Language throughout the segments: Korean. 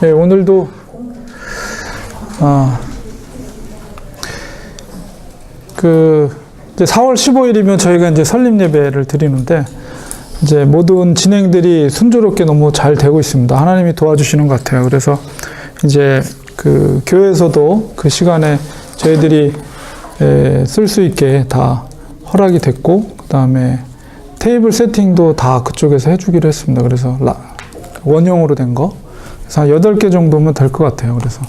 네, 오늘도 아, 그 이제 4월 15일이면 저희가 이제 설립 예배를 드리는데 이제 모든 진행들이 순조롭게 너무 잘 되고 있습니다. 하나님이 도와주시는 것 같아요. 그래서 이제 그 교회에서도 그 시간에 저희들이 쓸 수 있게 다 허락이 됐고 그 다음에 테이블 세팅도 다 그쪽에서 해주기로 했습니다. 그래서 라- 원형으로 된 거. 그래서 한 8개 정도면 될 것 같아요. 그래서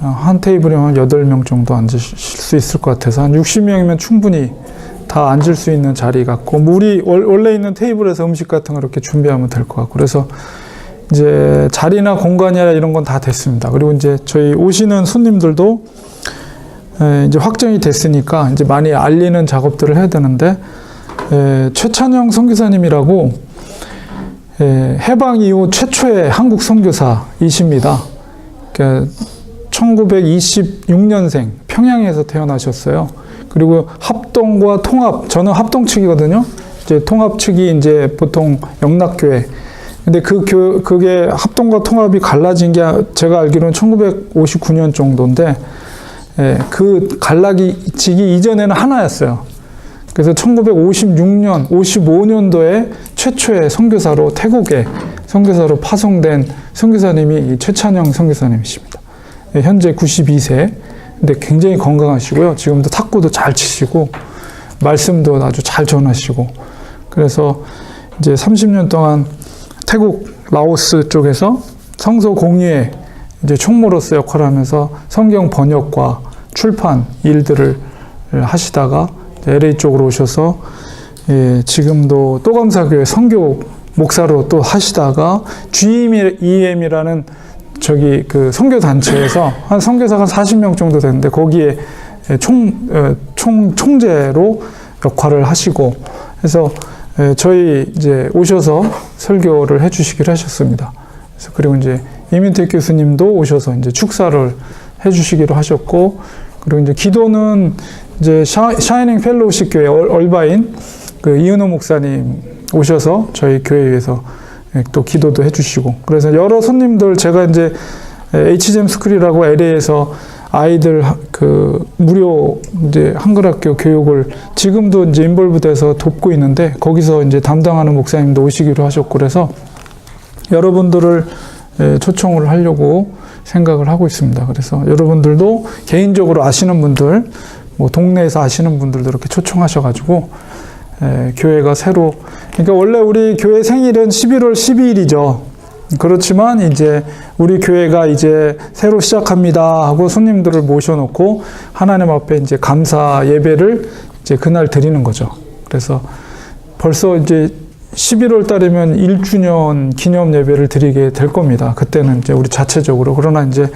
어, 한 테이블에 한 8명 정도 앉으실 수 있을 것 같아서 한 60명이면 충분히 다 앉을 수 있는 자리 같고 뭐 우리 월- 원래 있는 테이블에서 음식 같은 거 이렇게 준비하면 될 것 같고 그래서 이제 자리나 공간이나 이런 건 다 됐습니다. 그리고 이제 저희 오시는 손님들도 에, 이제 확정이 됐으니까 이제 많이 알리는 작업들을 해야 되는데 에, 최찬영 선교사님이라고 에, 해방 이후 최초의 한국 선교사이십니다. 그러니까 1926년생 평양에서 태어나셨어요. 그리고 합동과 통합, 저는 합동 측이거든요. 이제 통합 측이 이제 보통 영락교회. 근데 그 교, 그게 합동과 통합이 갈라진 게 제가 알기로는 1959년 정도인데, 예, 그 갈라기 지기 이전에는 하나였어요. 그래서 1956년, 55년도에 최초의 선교사로 태국에 선교사로 파송된 선교사님이 이 최찬영 선교사님이십니다. 예, 현재 92세. 근데 굉장히 건강하시고요. 지금도 탁구도 잘 치시고 말씀도 아주 잘 전하시고 그래서 이제 30년 동안 태국 라오스 쪽에서 성서 공유에 이제 총무로서 역할을 하면서 성경 번역과 출판 일들을 하시다가 LA 쪽으로 오셔서 예, 지금도 또감사교회 선교 목사로 또 하시다가 GEM이라는 저기 그 선교 단체에서 한 선교사가 40명 정도 되는데 거기에 총, 어, 총 총재로 역할을 하시고 해서 에, 저희 이제 오셔서 설교를 해주시기로 하셨습니다. 그래서 그리고 이제 이민택 교수님도 오셔서 이제 축사를 해주시기로 하셨고 그리고 이제 기도는 이제 샤, 샤이닝 펠로우십 교회 얼- 얼바인 그 이은호 목사님 오셔서 저희 교회에서 예, 또 기도도 해주시고 그래서 여러 손님들 제가 이제 HGM 스쿨이라고 LA에서 아이들 하- 그 무료 이제 한글학교 교육을 지금도 이제 인볼브돼서 돕고 있는데 거기서 이제 담당하는 목사님도 오시기로 하셨고 그래서 여러분들을 예, 초청을 하려고 생각을 하고 있습니다. 그래서 여러분들도 개인적으로 아시는 분들, 뭐 동네에서 아시는 분들도 이렇게 초청하셔가지고 에, 교회가 새로 그러니까 원래 우리 교회 생일은 11월 12일이죠. 그렇지만 이제 우리 교회가 이제 새로 시작합니다 하고 손님들을 모셔놓고 하나님 앞에 이제 감사 예배를 이제 그날 드리는 거죠. 그래서 벌써 이제 11월 달이면 1주년 기념 예배를 드리게 될 겁니다. 그때는 이제 우리 자체적으로 그러나 이제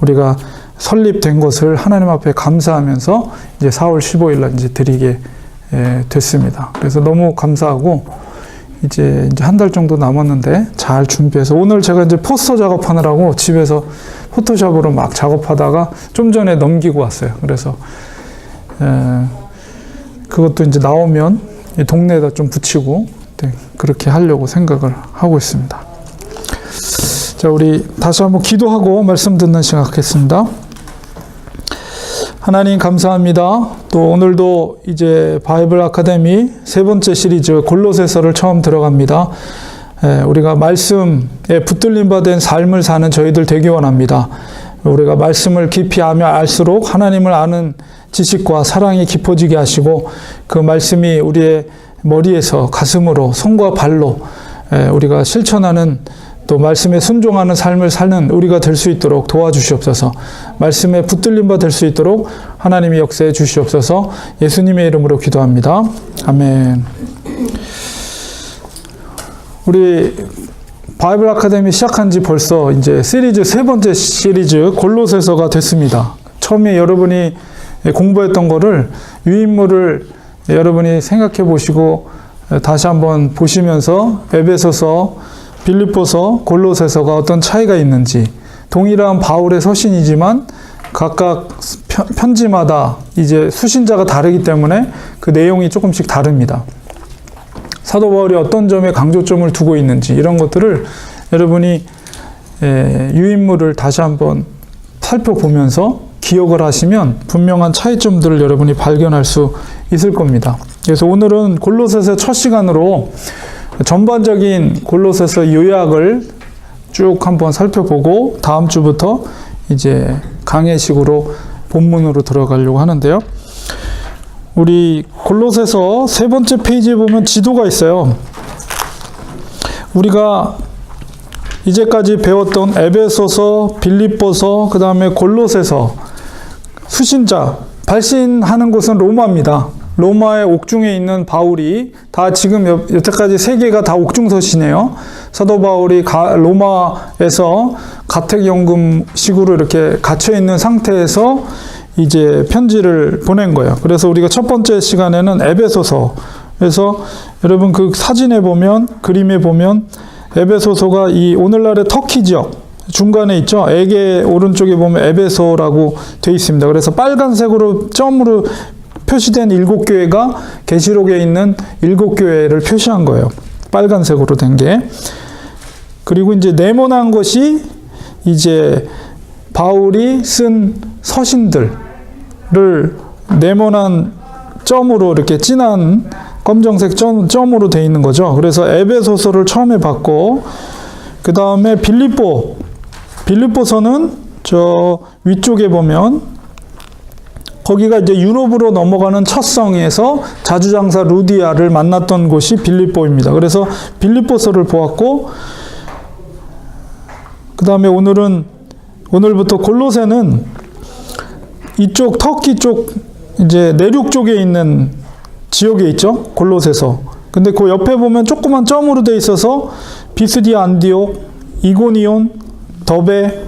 우리가 설립된 것을 하나님 앞에 감사하면서 이제 4월 15일 날 이제 드리게 예, 됐습니다. 그래서 너무 감사하고 이제 이제 한 달 정도 남았는데 잘 준비해서 오늘 제가 이제 포스터 작업하느라고 집에서 포토샵으로 막 작업하다가 좀 전에 넘기고 왔어요. 그래서 에, 그것도 이제 나오면 이 동네에다 좀 붙이고 네, 그렇게 하려고 생각을 하고 있습니다. 자, 우리 다시 한번 기도하고 말씀 듣는 시간 갖겠습니다. 하나님 감사합니다. 또 오늘도 이제 바이블 아카데미 세 번째 시리즈 골로새서를 처음 들어갑니다. 에, 우리가 말씀에 붙들림 받은 삶을 사는 저희들 되기 원합니다. 우리가 말씀을 깊이 알면 알수록 하나님을 아는 지식과 사랑이 깊어지게 하시고 그 말씀이 우리의 머리에서 가슴으로 손과 발로 에, 우리가 실천하는 또 말씀에 순종하는 삶을 사는 우리가 될 수 있도록 도와주시옵소서. 말씀에 붙들림 받을 수 있도록 하나님이 역사해 주시옵소서. 예수님의 이름으로 기도합니다. 아멘. 우리 바이블 아카데미 시작한 지 벌써 이제 시리즈 세 번째 시리즈 골로새서가 됐습니다. 처음에 여러분이 공부했던 거를 유인물을 여러분이 생각해 보시고 다시 한번 보시면서 에베소서, 빌립보서, 골로새서가 어떤 차이가 있는지 동일한 바울의 서신이지만 각각 편- 편지마다 이제 수신자가 다르기 때문에 그 내용이 조금씩 다릅니다. 사도 바울이 어떤 점에 강조점을 두고 있는지 이런 것들을 여러분이 예, 유인물을 다시 한번 살펴보면서 기억을 하시면 분명한 차이점들을 여러분이 발견할 수 있을 겁니다. 그래서 오늘은 골로새서 첫 시간으로 전반적인 골로새서 요약을 쭉 한번 살펴보고 다음 주부터 이제 강해식으로 본문으로 들어가려고 하는데요. 우리 골로새서 세 번째 페이지에 보면 지도가 있어요. 우리가 이제까지 배웠던 에베소서, 빌립보서, 그 다음에 골로새서, 수신자, 발신하는 곳은 로마입니다. 로마의 옥중에 있는 바울이 다 지금 여- 여태까지 세 개가 다 옥중서시네요. 사도 바울이 가- 로마에서 가택연금 식으로 이렇게 갇혀 있는 상태에서 이제 편지를 보낸 거예요. 그래서 우리가 첫 번째 시간에는 에베소서. 그래서 여러분 그 사진에 보면 그림에 보면 에베소서가 이 오늘날의 터키 지역 중간에 있죠. 에게 오른쪽에 보면 에베소라고 돼 있습니다. 그래서 빨간색으로 점으로 표시된 일곱 교회가 계시록에 있는 일곱 교회를 표시한 거예요. 빨간색으로 된 게. 그리고 이제 네모난 것이 이제 바울이 쓴 서신들을 네모난 점으로 이렇게 진한 검정색 점, 점으로 돼 있는 거죠. 그래서 에베소서를 처음에 봤고 그 다음에 빌립보 빌립보서는 저 위쪽에 보면 거기가 이제 유럽으로 넘어가는 첫 성에서 자주장사 루디아를 만났던 곳이 빌립보입니다. 그래서 빌립보서를 보았고 그 다음에 오늘은 오늘부터 골로새는 이쪽 터키 쪽 이제 내륙 쪽에 있는 지역에 있죠. 골로새서. 근데 그 옆에 보면 조그만 점으로 돼 있어서 비스디아 안디옥, 이고니온, 더베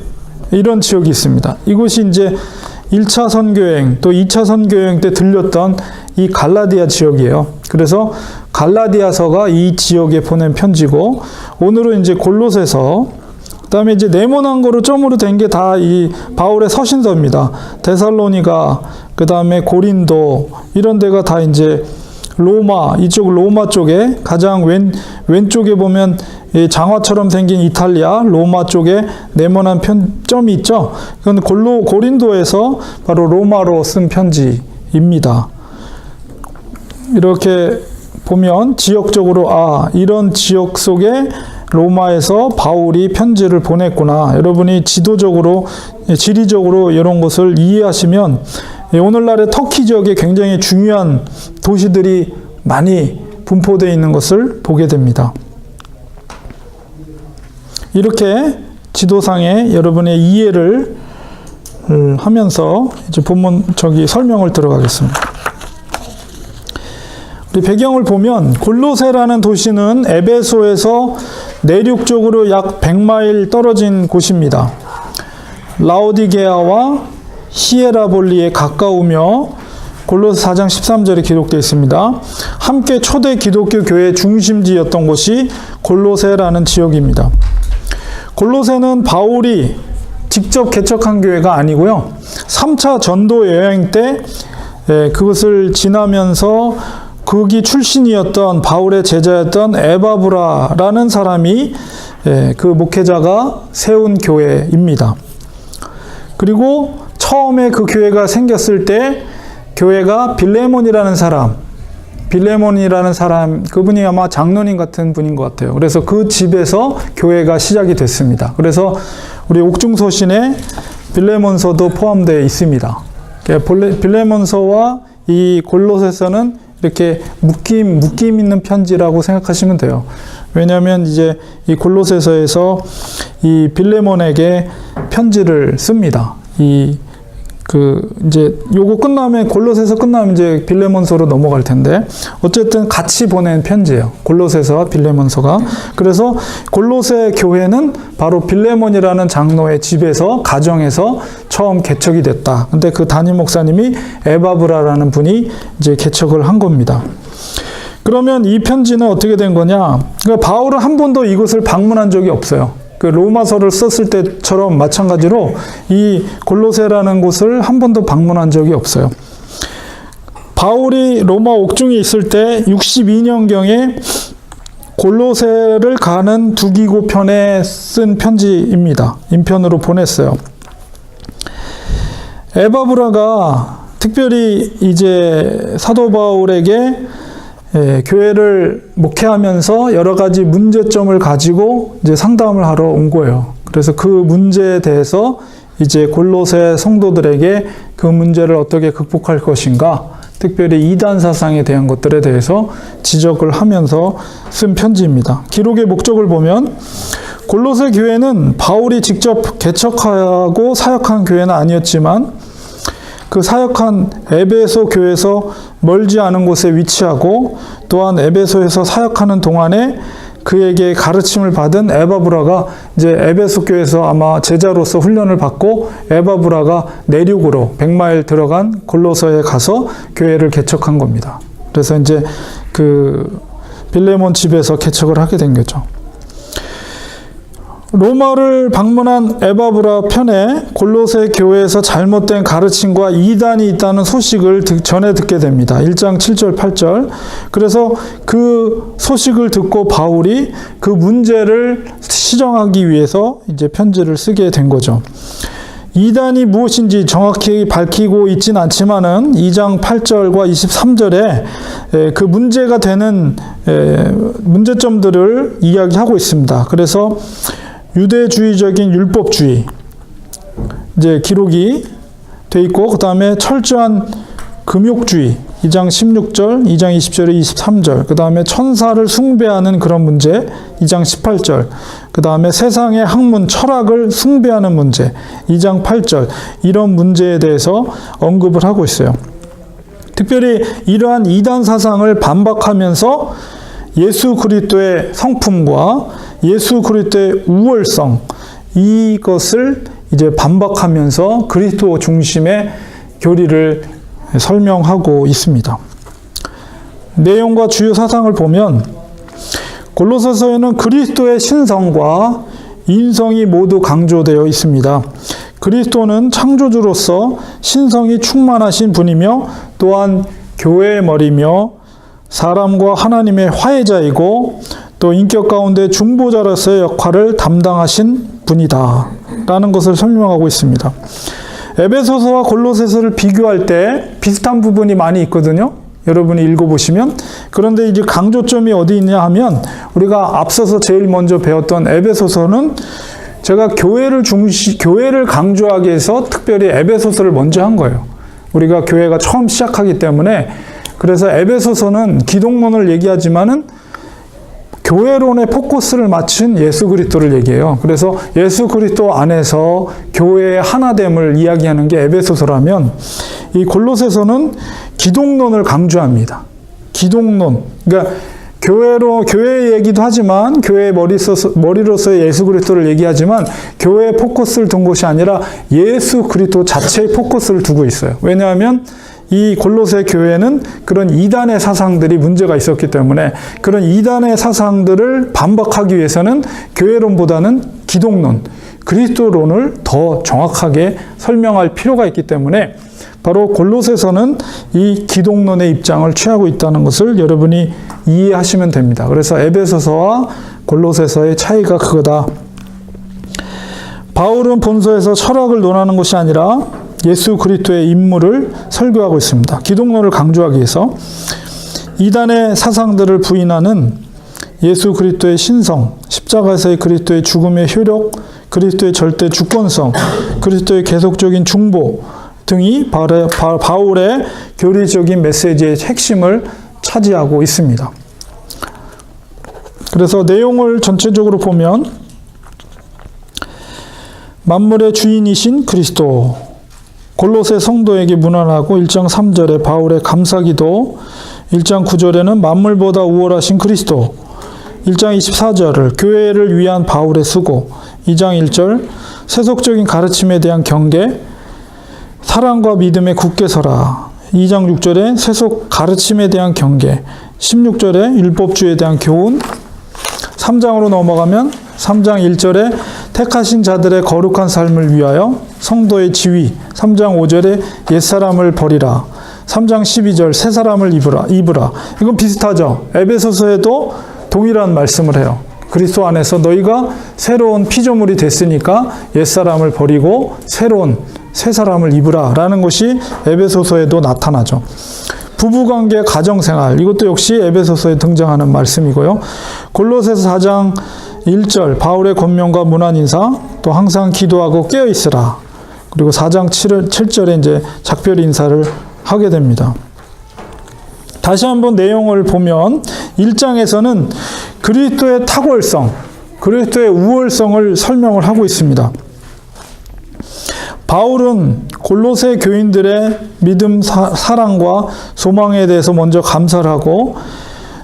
이런 지역이 있습니다. 이곳이 이제 1차 선교여행 또 2차 선교여행 때 들렸던 이 갈라디아 지역이에요. 그래서 갈라디아서가 이 지역에 보낸 편지고 오늘은 이제 골로새서 그다음에 이제 네모난 거로 점으로 된 게 다 이 바울의 서신서입니다. 데살로니가 그다음에 고린도 이런 데가 다 이제 로마 이쪽 로마 쪽에 가장 왼 왼쪽에 보면 이 장화처럼 생긴 이탈리아 로마 쪽에 네모난 편 점이 있죠. 그건 골로 고린도에서 바로 로마로 쓴 편지입니다. 이렇게 보면 지역적으로 아 이런 지역 속에 로마에서 바울이 편지를 보냈구나. 여러분이 지도적으로 지리적으로 이런 것을 이해하시면 오늘날의 터키 지역에 굉장히 중요한 도시들이 많이 분포되어 있는 것을 보게 됩니다. 이렇게 지도상에 여러분의 이해를 하면서 이제 본문 저기 설명을 들어가겠습니다. 우리 배경을 보면 골로세라는 도시는 에베소에서 내륙 쪽으로 약 100마일 떨어진 곳입니다. 라오디게아와 히에라볼리에 가까우며 골로새 4장 13절에 기록되어 있습니다. 함께 초대 기독교 교회 중심지였던 곳이 골로새라는 지역입니다. 골로새는 바울이 직접 개척한 교회가 아니고요. 3차 전도 여행 때 예, 그것을 지나면서 거기 출신이었던 바울의 제자였던 에바브라라는 사람이 예, 그 목회자가 세운 교회입니다. 그리고 처음에 그 교회가 생겼을 때 교회가 빌레몬이라는 사람, 빌레몬이라는 사람, 그분이 아마 장로님 같은 분인 것 같아요. 그래서 그 집에서 교회가 시작이 됐습니다. 그래서 우리 옥중서신에 빌레몬서도 포함되어 있습니다. 빌레몬서와 이 골로새서는 이렇게 묶임, 묶임 있는 편지라고 생각하시면 돼요. 왜냐하면 이제 이 골로새서에서 이 빌레몬에게 편지를 씁니다. 이 그 이제 요거 끝나면 골로새서 끝나면 이제 빌레몬서로 넘어갈 텐데 어쨌든 같이 보낸 편지예요. 골로새서와 빌레몬서가 그래서 골로새 교회는 바로 빌레몬이라는 장로의 집에서 가정에서 처음 개척이 됐다. 근데 그 담임 목사님이 에바브라라는 분이 이제 개척을 한 겁니다. 그러면 이 편지는 어떻게 된 거냐? 그러니까 바울은 한 번도 이곳을 방문한 적이 없어요. 그 로마서를 썼을 때처럼 마찬가지로 이 골로세라는 곳을 한 번도 방문한 적이 없어요. 바울이 로마 옥중에 있을 때 62년경에 골로새를 가는 두기고 편에 쓴 편지입니다. 인편으로 보냈어요. 에바브라가 특별히 이제 사도 바울에게 예, 교회를 목회하면서 여러 가지 문제점을 가지고 이제 상담을 하러 온 거예요. 그래서 그 문제에 대해서 이제 골로새 성도들에게 그 문제를 어떻게 극복할 것인가, 특별히 이단 사상에 대한 것들에 대해서 지적을 하면서 쓴 편지입니다. 기록의 목적을 보면 골로새 교회는 바울이 직접 개척하고 사역한 교회는 아니었지만 그 사역한 에베소 교회에서 멀지 않은 곳에 위치하고 또한 에베소에서 사역하는 동안에 그에게 가르침을 받은 에바브라가 이제 에베소 교회에서 아마 제자로서 훈련을 받고 에바브라가 내륙으로 100마일 들어간 골로서에 가서 교회를 개척한 겁니다. 그래서 이제 그 빌레몬 집에서 개척을 하게 된 거죠. 로마를 방문한 에바브라 편에 골로새 교회에서 잘못된 가르침과 이단이 있다는 소식을 듣- 전해 듣게 됩니다. 1장 7절 8절. 그래서 그 소식을 듣고 바울이 그 문제를 시정하기 위해서 이제 편지를 쓰게 된 거죠. 이단이 무엇인지 정확히 밝히고 있진 않지만은 2장 8절과 23절에 그 문제가 되는 에, 문제점들을 이야기하고 있습니다. 그래서 유대주의적인 율법주의. 이제 기록이 돼 있고 그 다음에 철저한 금욕주의. 2장 16절, 2장 20절에 23절, 그 다음에 천사를 숭배하는 그런 문제. 2장 18절, 그 다음에 세상의 학문, 철학을 숭배하는 문제. 2장 8절 이런 문제에 대해서 언급을 하고 있어요. 특별히 이러한 이단 사상을 반박하면서 예수 그리스도의 성품과 예수 그리스도의 우월성 이것을 이제 반박하면서 그리스도 중심의 교리를 설명하고 있습니다. 내용과 주요 사상을 보면 골로새서에는 그리스도의 신성과 인성이 모두 강조되어 있습니다. 그리스도는 창조주로서 신성이 충만하신 분이며 또한 교회의 머리며 사람과 하나님의 화해자이고 또 인격 가운데 중보자로서의 역할을 담당하신 분이다. 라는 것을 설명하고 있습니다. 에베소서와 골로새서를 비교할 때 비슷한 부분이 많이 있거든요. 여러분이 읽어보시면. 그런데 이제 강조점이 어디 있냐 하면 우리가 앞서서 제일 먼저 배웠던 에베소서는 제가 교회를 중시, 교회를 강조하기 위해서 특별히 에베소서를 먼저 한 거예요. 우리가 교회가 처음 시작하기 때문에 그래서 에베소서는 기독론을 얘기하지만은 교회론의 포커스를 맞춘 예수 그리스도를 얘기해요. 그래서 예수 그리스도 안에서 교회의 하나됨을 이야기하는 게 에베소서라면 이 골로새서는 기독론을 강조합니다. 기독론. 그러니까 교회로 교회 얘기도 하지만 교회 머리로서 머리로서의 예수 그리스도를 얘기하지만 교회 포커스를 둔 것이 아니라 예수 그리스도 자체의 포커스를 두고 있어요. 왜냐하면 이 골로새 교회는 그런 이단의 사상들이 문제가 있었기 때문에 그런 이단의 사상들을 반박하기 위해서는 교회론보다는 기독론, 그리스도론을 더 정확하게 설명할 필요가 있기 때문에 바로 골로새서는 이 기독론의 입장을 취하고 있다는 것을 여러분이 이해하시면 됩니다. 그래서 에베소서와 골로새서의 차이가 그거다. 바울은 본서에서 철학을 논하는 것이 아니라 예수 그리스도의 인물을 설교하고 있습니다. 기독론을 강조하기 위해서 이단의 사상들을 부인하는 예수 그리스도의 신성, 십자가에서의 그리스도의 죽음의 효력, 그리스도의 절대 주권성, 그리스도의 계속적인 중보 등이 바울의 교리적인 메시지의 핵심을 차지하고 있습니다. 그래서 내용을 전체적으로 보면 만물의 주인이신 그리스도 골로새 성도에게 문안하고 1장 3절에 바울의 감사기도 1장 9절에는 만물보다 우월하신 그리스도 1장 24절을 교회를 위한 바울의 수고 2장 1절 세속적인 가르침에 대한 경계 사랑과 믿음에 굳게 서라 2장 6절에 세속 가르침에 대한 경계 16절에 율법주의에 대한 교훈 3장으로 넘어가면 3장 1절에 택하신 자들의 거룩한 삶을 위하여 성도의 지위 3장 5절에 옛사람을 버리라 3장 12절 새 사람을 입으라 입으라 이건 비슷하죠 에베소서에도 동일한 말씀을 해요. 그리스도 안에서 너희가 새로운 피조물이 됐으니까 옛사람을 버리고 새로운 새 사람을 입으라라는 것이 에베소서에도 나타나죠. 부부관계 가정생활 이것도 역시 에베소서에 등장하는 말씀이고요. 골로새서 4장 1절 바울의 권면과 문안 인사 또 항상 기도하고 깨어 있으라. 그리고 4장 7, 7절에 이제 작별 인사를 하게 됩니다. 다시 한번 내용을 보면 1장에서는 그리스도의 탁월성, 그리스도의 우월성을 설명을 하고 있습니다. 바울은 골로새 교인들의 믿음, 사, 사랑과 소망에 대해서 먼저 감사를 하고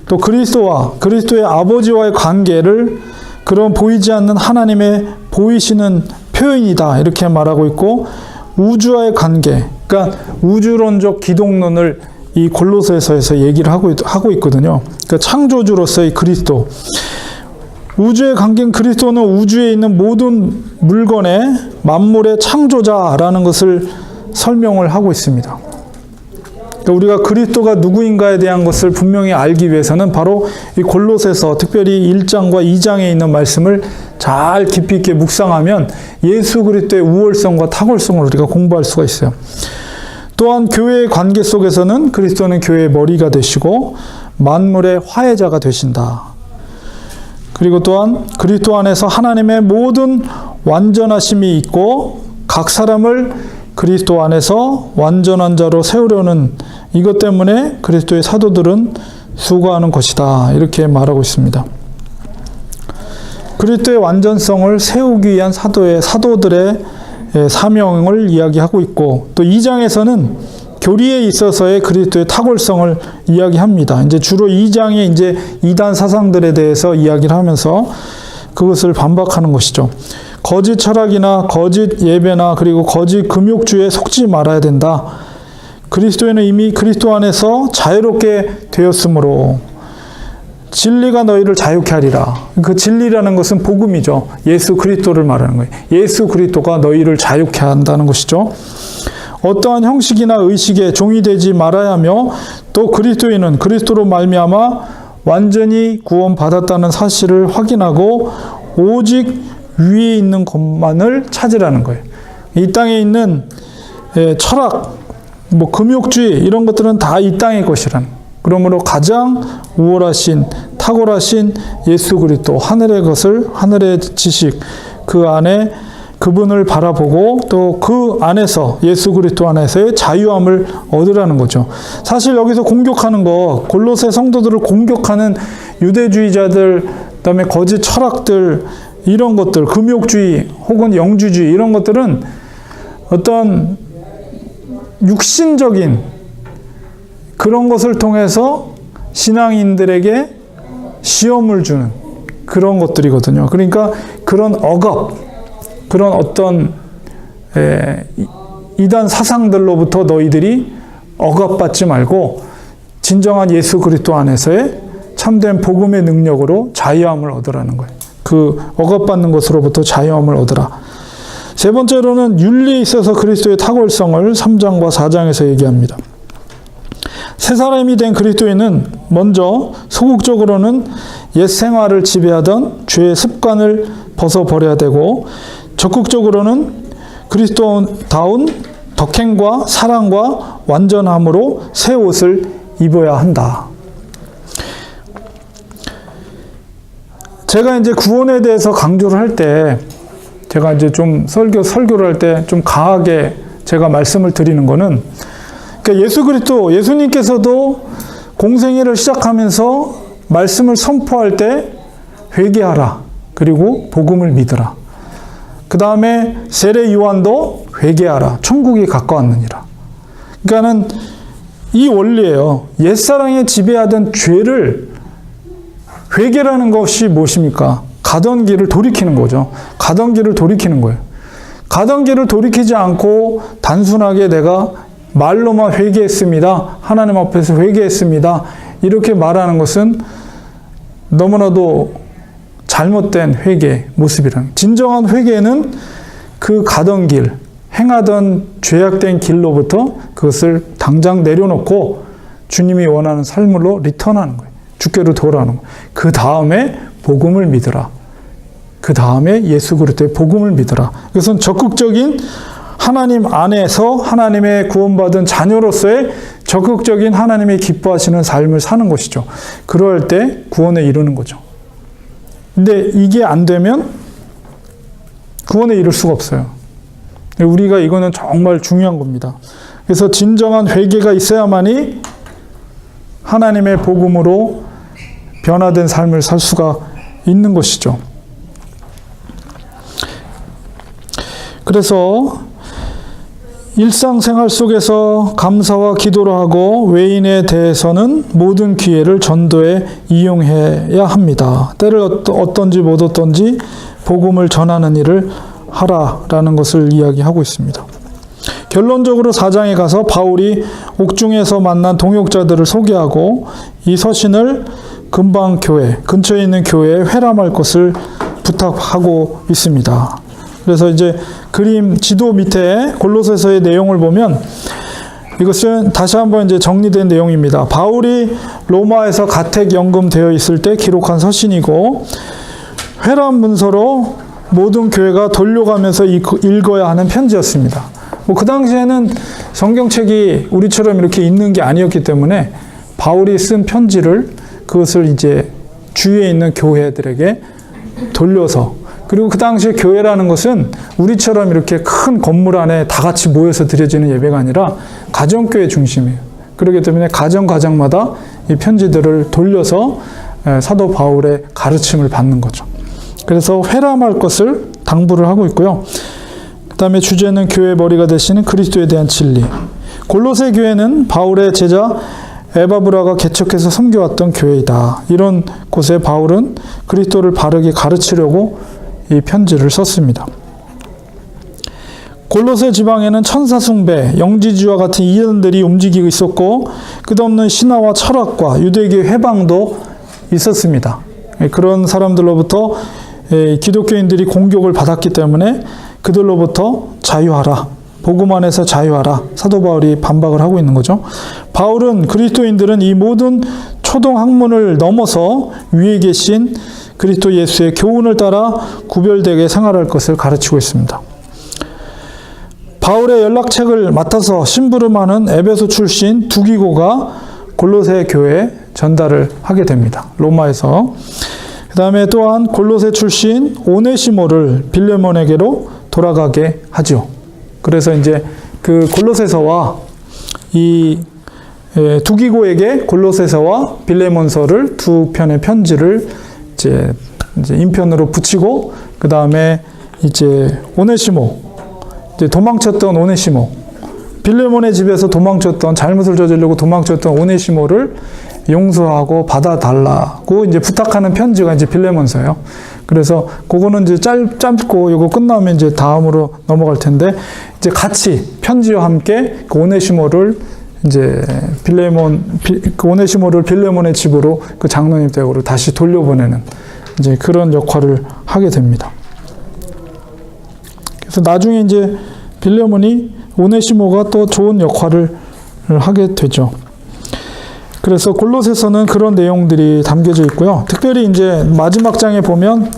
또 그리스도와 그리스도의 아버지와의 관계를 그런 보이지 않는 하나님의 보이시는 표현이다 이렇게 말하고 있고 우주와의 관계, 그러니까 우주론적 기독론을 이 골로새서에서 얘기를 하고 있, 하고 있거든요. 그러니까 창조주로서의 그리스도. 우주의 관계인 그리스도는 우주에 있는 모든 물건의 만물의 창조자라는 것을 설명을 하고 있습니다. 그러니까 우리가 그리스도가 누구인가에 대한 것을 분명히 알기 위해서는 바로 이 골로새서 특별히 1장과 2장에 있는 말씀을 잘 깊이 있게 묵상하면 예수 그리스도의 우월성과 탁월성을 우리가 공부할 수가 있어요. 또한 교회의 관계 속에서는 그리스도는 교회의 머리가 되시고 만물의 화해자가 되신다. 그리고 또한 그리스도 안에서 하나님의 모든 완전하심이 있고 각 사람을 그리스도 안에서 완전한 자로 세우려는 이것 때문에 그리스도의 사도들은 수고하는 것이다. 이렇게 말하고 있습니다. 그리스도의 완전성을 세우기 위한 사도의 사도들의 사명을 이야기하고 있고 또 2장에서는 교리에 있어서의 그리스도의 탁월성을 이야기합니다. 이제 주로 2장에 이제 이단 사상들에 대해서 이야기를 하면서 그것을 반박하는 것이죠. 거짓 철학이나 거짓 예배나 그리고 거짓 금욕주에 속지 말아야 된다. 그리스도에는 이미 그리스도 안에서 자유롭게 되었으므로 진리가 너희를 자유케 하리라. 그 진리라는 것은 복음이죠. 예수 그리스도를 말하는 거예요. 예수 그리스도가 너희를 자유케 한다는 것이죠. 어떠한 형식이나 의식에 종이 되지 말아야 하며 또 그리스도인은 그리스도로 말미암아 완전히 구원받았다는 사실을 확인하고 오직 위에 있는 것만을 찾으라는 거예요. 이 땅에 있는 철학, 뭐 금욕주의 이런 것들은 다 이 땅의 것이라는 그러므로 가장 우월하신 탁월하신 예수 그리스도 하늘의 것을 하늘의 지식 그 안에 그분을 바라보고 또 그 안에서 예수 그리스도 안에서의 자유함을 얻으라는 거죠. 사실 여기서 공격하는 거 골로새 성도들을 공격하는 유대주의자들 그다음에 거짓 철학들 이런 것들 금욕주의 혹은 영주주의 이런 것들은 어떤 육신적인 그런 것을 통해서 신앙인들에게 시험을 주는 그런 것들이거든요. 그러니까 그런 억압, 그런 어떤 에, 이단 사상들로부터 너희들이 억압받지 말고 진정한 예수 그리스도 안에서의 참된 복음의 능력으로 자유함을 얻으라는 거예요. 그 억압받는 것으로부터 자유함을 얻으라. 세 번째로는 윤리에 있어서 그리스도의 탁월성을 3장과 4장에서 얘기합니다. 새 사람이 된 그리스도인은 먼저 소극적으로는 옛 생활을 지배하던 죄의 습관을 벗어버려야 되고 적극적으로는 그리스도다운 덕행과 사랑과 완전함으로 새 옷을 입어야 한다. 제가 이제 구원에 대해서 강조를 할 때, 제가 이제 좀 설교, 설교를 할 때 좀 강하게 제가 말씀을 드리는 거는, 그러니까 예수 그리스도, 예수님께서도 공생애를 시작하면서 말씀을 선포할 때 회개하라. 그리고 복음을 믿으라. 그 다음에 세례 요한도 회개하라. 천국이 가까웠느니라. 그러니까는 이 원리예요. 옛사랑에 지배하던 죄를 회개라는 것이 무엇입니까? 가던 길을 돌이키는 거죠. 가던 길을 돌이키는 거예요. 가던 길을 돌이키지 않고 단순하게 내가 말로만 회개했습니다. 하나님 앞에서 회개했습니다. 이렇게 말하는 것은 너무나도 잘못된 회개 모습이란 진정한 회개는 그 가던 길, 행하던 죄악된 길로부터 그것을 당장 내려놓고 주님이 원하는 삶으로 리턴하는 거예요. 주께로 돌아오는 그 다음에 복음을 믿으라. 그 다음에 예수 그리스도의 복음을 믿으라. 이것은 적극적인 하나님 안에서 하나님의 구원받은 자녀로서의 적극적인 하나님의 기뻐하시는 삶을 사는 것이죠. 그럴 때 구원에 이르는 거죠. 근데 이게 안 되면 구원에 이를 수가 없어요. 우리가 이거는 정말 중요한 겁니다. 그래서 진정한 회개가 있어야만이 하나님의 복음으로 변화된 삶을 살 수가 있는 것이죠. 그래서 일상생활 속에서 감사와 기도를 하고 외인에 대해서는 모든 기회를 전도에 이용해야 합니다. 때를 어떤지 못 어떤지 복음을 전하는 일을 하라라는 것을 이야기하고 있습니다. 결론적으로 사장에 가서 바울이 옥중에서 만난 동역자들을 소개하고 이 서신을 근방 교회 근처에 있는 교회에 회람할 것을 부탁하고 있습니다. 그래서 이제 그림 지도 밑에 골로새서의 내용을 보면 이것은 다시 한번 이제 정리된 내용입니다. 바울이 로마에서 가택 연금되어 있을 때 기록한 서신이고 회람 문서로 모든 교회가 돌려가면서 읽어야 하는 편지였습니다. 뭐 그 당시에는 성경책이 우리처럼 이렇게 있는 게 아니었기 때문에 바울이 쓴 편지를 그것을 이제 주위에 있는 교회들에게 돌려서 그리고 그 당시에 교회라는 것은 우리처럼 이렇게 큰 건물 안에 다 같이 모여서 드려지는 예배가 아니라 가정교회 중심이에요. 그렇기 때문에 가정 가정마다 이 편지들을 돌려서 사도 바울의 가르침을 받는 거죠. 그래서 회람할 것을 당부를 하고 있고요. 그 다음에 주제는 교회 머리가 되시는 그리스도에 대한 진리. 골로새 교회는 바울의 제자 에바브라가 개척해서 섬겨왔던 교회이다. 이런 곳에 바울은 그리스도를 바르게 가르치려고 이 편지를 썼습니다. 골로새 지방에는 천사 숭배, 영지주와 같은 이론들이 움직이고 있었고 끝없는 신화와 철학과 유대교 회방도 있었습니다. 그런 사람들로부터 기독교인들이 공격을 받았기 때문에 그들로부터 자유하라. 복음 안에서 자유하라. 사도 바울이 반박을 하고 있는 거죠. 바울은 그리스도인들은 이 모든 초동 학문을 넘어서 위에 계신 그리스도 예수의 교훈을 따라 구별되게 생활할 것을 가르치고 있습니다. 바울의 연락책을 맡아서 심부름하는 에베소 출신 두기고가 골로새 교회에 전달을 하게 됩니다. 로마에서. 그 다음에 또한 골로새 출신 오네시모를 빌레몬에게로 돌아가게 하죠. 그래서 이제 그 골로새서와 이 두기고에게 골로새서와 빌레몬서를 두 편의 편지를 이제, 이제 인편으로 붙이고 그 다음에 이제 오네시모 이제 도망쳤던 오네시모 빌레몬의 집에서 도망쳤던 잘못을 저지르고 도망쳤던 오네시모를 용서하고 받아달라고 이제 부탁하는 편지가 이제 빌레몬서예요. 그래서 그거는 이제 짧, 짧고 이거 끝나면 이제 다음으로 넘어갈 텐데 이제 같이 편지와 함께 그 오네시모를 이제 빌레몬 그 오네시모를 빌레몬의 집으로 그 장로님 댁으로 다시 돌려보내는 이제 그런 역할을 하게 됩니다. 그래서 나중에 이제 빌레몬이 오네시모가 또 좋은 역할을 하게 되죠. 그래서 골로새서는 그런 내용들이 담겨져 있고요. 특별히 이제 마지막 장에 보면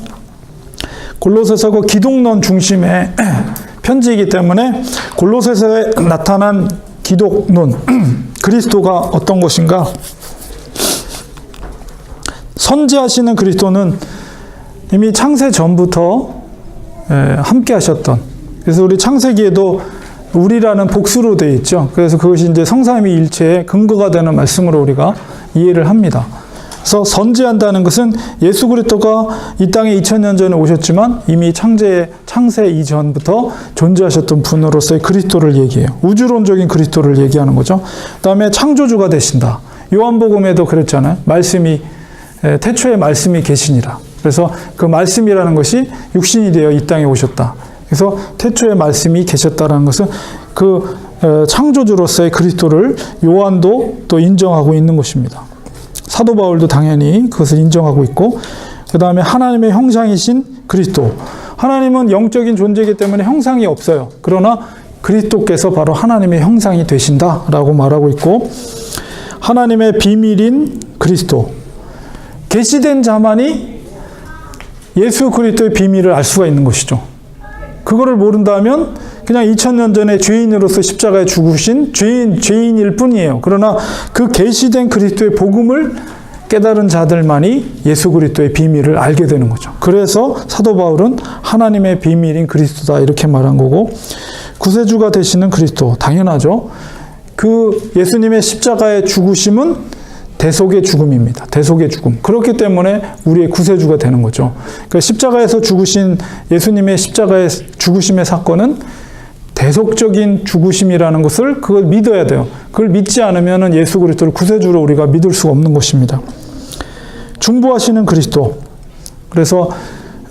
골로새서가 기독론 중심의 편지이기 때문에 골로새서에 나타난 기독론 그리스도가 어떤 것인가? 선지하시는 그리스도는 이미 창세 전부터 함께 하셨던 그래서 우리 창세기에도 우리라는 복수로 되어 있죠. 그래서 그것이 이제 성삼위 일체의 근거가 되는 말씀으로 우리가 이해를 합니다. 그래서 선지한다는 것은 예수 그리스도가 이 땅에 2000년 전에 오셨지만 이미 창제 창세 이전부터 존재하셨던 분으로서의 그리스도를 얘기해요. 우주론적인 그리스도를 얘기하는 거죠. 그다음에 창조주가 되신다. 요한복음에도 그랬잖아요. 말씀이 태초에 말씀이 계시니라. 그래서 그 말씀이라는 것이 육신이 되어 이 땅에 오셨다. 그래서 태초에 말씀이 계셨다라는 것은 그 창조주로서의 그리스도를 요한도 또 인정하고 있는 것입니다. 사도 바울도 당연히 그것을 인정하고 있고 그 다음에 하나님의 형상이신 그리스도 하나님은 영적인 존재이기 때문에 형상이 없어요. 그러나 그리스도께서 바로 하나님의 형상이 되신다라고 말하고 있고 하나님의 비밀인 그리스도 계시된 자만이 예수 그리스도의 비밀을 알 수가 있는 것이죠. 그거를 모른다면 그냥 2000년 전에 죄인으로서 십자가에 죽으신 죄인 죄인일 뿐이에요. 그러나 그 계시된 그리스도의 복음을 깨달은 자들만이 예수 그리스도의 비밀을 알게 되는 거죠. 그래서 사도 바울은 하나님의 비밀인 그리스도다 이렇게 말한 거고 구세주가 되시는 그리스도 당연하죠. 그 예수님의 십자가의 죽으심은 대속의 죽음입니다. 대속의 죽음. 그렇기 때문에 우리의 구세주가 되는 거죠. 그러니까 십자가에서 죽으신 예수님의 십자가의 죽으심의 사건은 대속적인 죽으심이라는 것을 그걸 믿어야 돼요. 그걸 믿지 않으면 예수 그리스도를 구세주로 우리가 믿을 수가 없는 것입니다. 중보하시는 그리스도. 그래서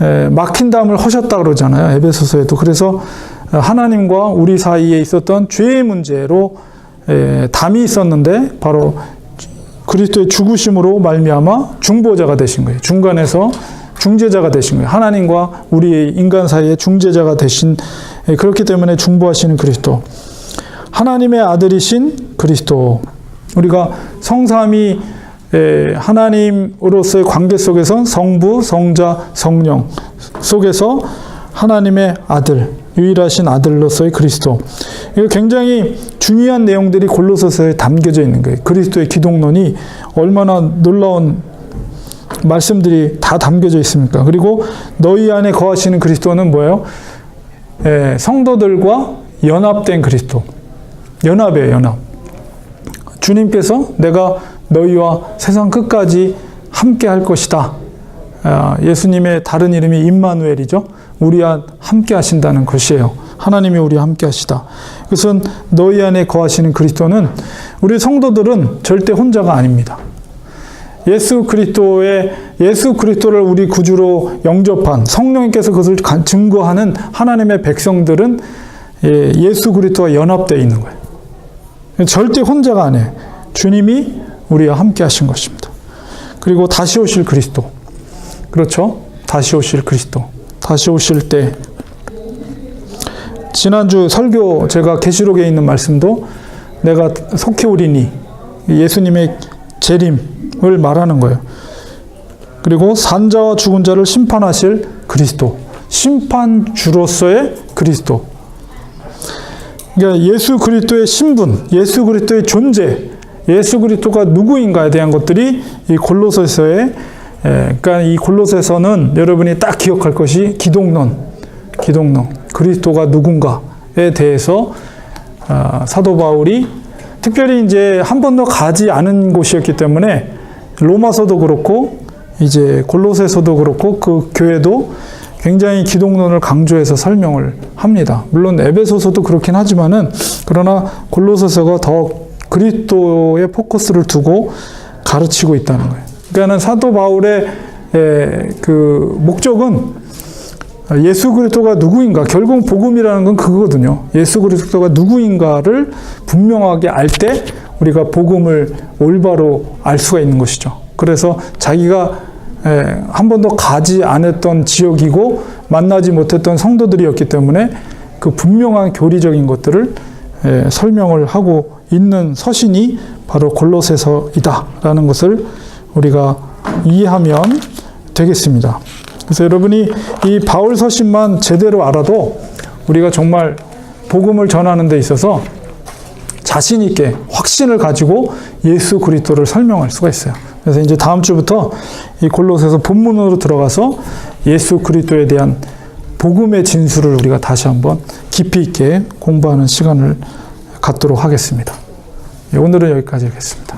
에, 막힌 담을 허셨다 그러잖아요. 에베소서에도. 그래서 하나님과 우리 사이에 있었던 죄의 문제로 에, 담이 있었는데 바로 그리스도의 죽으심으로 말미암아 중보자가 되신 거예요. 중간에서 중재자가 되신 거예요. 하나님과 우리 인간 사이에 중재자가 되신 예, 그렇기 때문에 중보하시는 그리스도. 하나님의 아들이신 그리스도. 우리가 성삼이 예, 하나님으로서의 관계 속에서 성부, 성자, 성령 속에서 하나님의 아들, 유일하신 아들로서의 그리스도. 이거 굉장히 중요한 내용들이 골로새서에 담겨져 있는 거예요. 그리스도의 기독론이 얼마나 놀라운 말씀들이 다 담겨져 있습니까? 그리고 너희 안에 거하시는 그리스도는 뭐예요? 예, 성도들과 연합된 그리스도. 연합이에요, 연합. 주님께서 내가 너희와 세상 끝까지 함께 할 것이다. 아, 예수님의 다른 이름이 임마누엘이죠. 우리와 함께 하신다는 것이에요. 하나님이 우리와 함께 하시다. 그것은 너희 안에 거하시는 그리스도는 우리 성도들은 절대 혼자가 아닙니다. 예수 그리스도의 예수 그리스도를 우리 구주로 영접한 성령님께서 그것을 증거하는 하나님의 백성들은 예, 예수 그리스도와 연합되어 있는 거예요. 절대 혼자가 아니에요. 주님이 우리와 함께 하신 것입니다. 그리고 다시 오실 그리스도. 그렇죠? 다시 오실 그리스도. 다시 오실 때 지난주 설교 제가 계시록에 있는 말씀도 내가 속히 오리니 예수님의 재림을 말하는 거예요. 그리고 산자와 죽은 자를 심판하실 그리스도. 심판주로서의 그리스도. 그러니까 예수 그리스도의 신분, 예수 그리스도의 존재, 예수 그리스도가 누구인가에 대한 것들이 이 골로새서 에 그러니까 이 골로새서는 여러분이 딱 기억할 것이 기독론, 기독론, 그리스도가 누군가에 대해서 아, 사도 바울이 특별히 이제 한 번도 가지 않은 곳이었기 때문에 로마서도 그렇고 이제 골로새서도 그렇고 그 교회도 굉장히 기독론을 강조해서 설명을 합니다. 물론 에베소서도 그렇긴 하지만은 그러나 골로새서가 더 그리스도의 포커스를 두고 가르치고 있다는 거예요. 그러니까는 사도 바울의 그 목적은 예수 그리스도가 누구인가 결국 복음이라는 건 그거거든요. 예수 그리스도가 누구인가를 분명하게 알 때 우리가 복음을 올바로 알 수가 있는 것이죠. 그래서 자기가 한 번도 가지 않았던 지역이고 만나지 못했던 성도들이었기 때문에 그 분명한 교리적인 것들을 설명을 하고 있는 서신이 바로 골로새서이다라는 것을 우리가 이해하면 되겠습니다. 그래서 여러분이 이 바울 서신만 제대로 알아도 우리가 정말 복음을 전하는 데 있어서 자신 있게 확신을 가지고 예수 그리스도를 설명할 수가 있어요. 그래서 이제 다음 주부터 이 골로새서 본문으로 들어가서 예수 그리스도에 대한 복음의 진술을 우리가 다시 한번 깊이 있게 공부하는 시간을 갖도록 하겠습니다. 예, 오늘은 여기까지 하겠습니다.